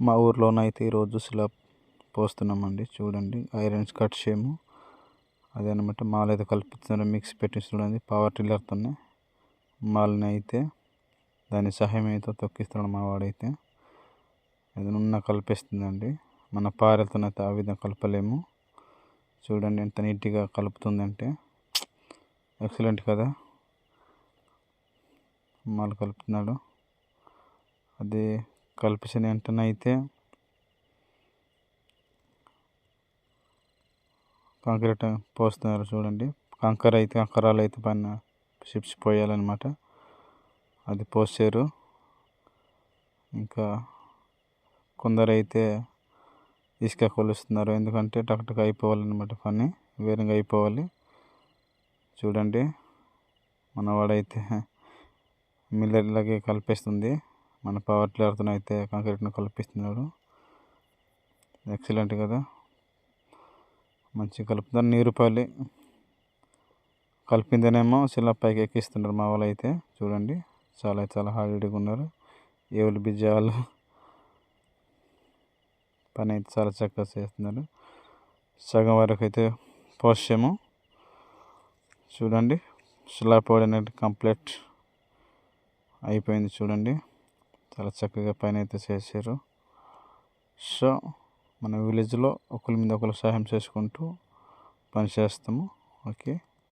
మా ఊర్లోనైతే ఈరోజు స్లాబ్ పోస్తున్నామండి. చూడండి ఐరన్స్ కట్ చేయము అదనమాట మాల్ మాలైతే కల్పిస్తున్నారు మిక్స్ పెట్టి చూడండి పవర్ టిల్లర్తోనే మాల్ని అయితే దాని సహాయం అయితే తొక్కిస్తున్నాడు మా వాడైతే. ఏదైనా ఉన్న కలిపేస్తుందండి. మన పారెలతోనైతే ఆ విధంగా కలపలేము. చూడండి ఎంత నీట్గా కలుపుతుందంటే. ఎక్సలెంట్ కదా? మాల్ కలుపుతున్నాడు. అది కల్పించిన వెంటనైతే కాంక్రీట్ పోస్తున్నారు చూడండి. కంకర అయితే కంకరాలు అయితే పైన షిప్స్ పోయాలన్నమాట. అది పోసారు. ఇంకా కొందరైతే ఇసుక కొలుస్తున్నారు. ఎందుకంటే టక్టక్ అయిపోవాలన్నమాట పని. వేరంగా అయిపోవాలి. చూడండి. మనవాడైతే మిల్లర్లాగే కలిపేస్తుంది. మన పవర్ టిల్లర్తో అయితే కాంక్రీట్ను కలిపిస్తున్నాడు. ఎక్సలెంట్ కదా. మంచిగా కలుపుతారు నీరు పాలి కలిపిందేనేమో చిల్ల పైకి ఎక్కిస్తున్నారు మా వాళ్ళు అయితే. చూడండి. చాలా చాలా హార్డ్గా ఉన్నారు. ఎవరు బిజీ వాళ్ళు. పని అయితే చాలా చక్కగా చేస్తున్నారు. సగం వరకు అయితే పోసాము చూడండి. స్లాబ్ అనేది కంప్లీట్ అయిపోయింది చూడండి. చాలా చక్కగా పైన అయితే చేశారు. సో మన విలేజ్లో ఒకరి మీద ఒకరు సహాయం చేసుకుంటూ పని చేస్తాము. ఓకే?